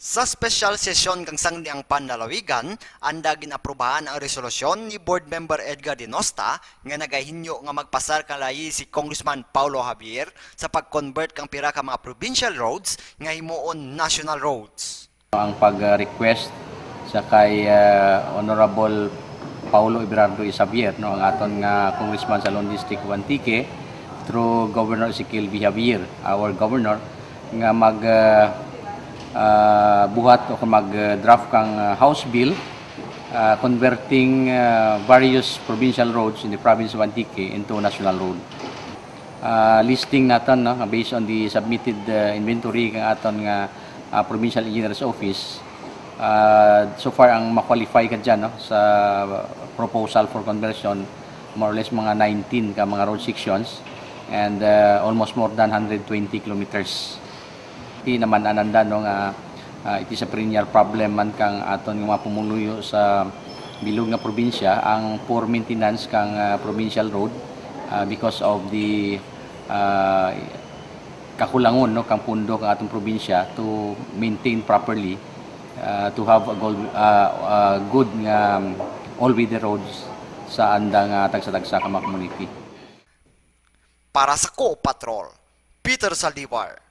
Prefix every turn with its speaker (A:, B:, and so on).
A: Sa special sesyon kang sangdiang panlalawigan, anda ginaprubahan ang resolusyon ni Board Member Edgar Dinosta nga nagahinyo nga magpasar kang layi si Congressman Paulo Javier sa pag-convert kang pira ka mga provincial roads nga himuon national roads.
B: Ang pag-request sa kay uh, Honorable Paulo Iberardo Isabier, no, ang aton nga congressman sa Lone District 1 Tique, through Governor Ezekiel V. Javier, our governor, nga mag uh, uh, buhat o mag-draft kang uh, House Bill uh, converting uh, various provincial roads in the province of Antique into national road. Uh, listing natin no, based on the submitted uh, inventory ng aton nga uh, provincial engineer's office uh, so far ang ma-qualify ka dyan no, sa proposal for conversion more or less mga 19 ka mga road sections and uh, almost more than 120 kilometers Di naman ananda no nga uh, it is a perennial problem man kang aton nga pumuluyo sa bilog nga probinsya ang poor maintenance kang uh, provincial road uh, because of the uh, kakulangon no kang pundo kang atong probinsya to maintain properly uh, to have a gold, uh, uh, good nga um, all-weather roads sa andang uh, tagsa-tagsa ka community.
A: Para sa Co Patrol, Peter Saldivar,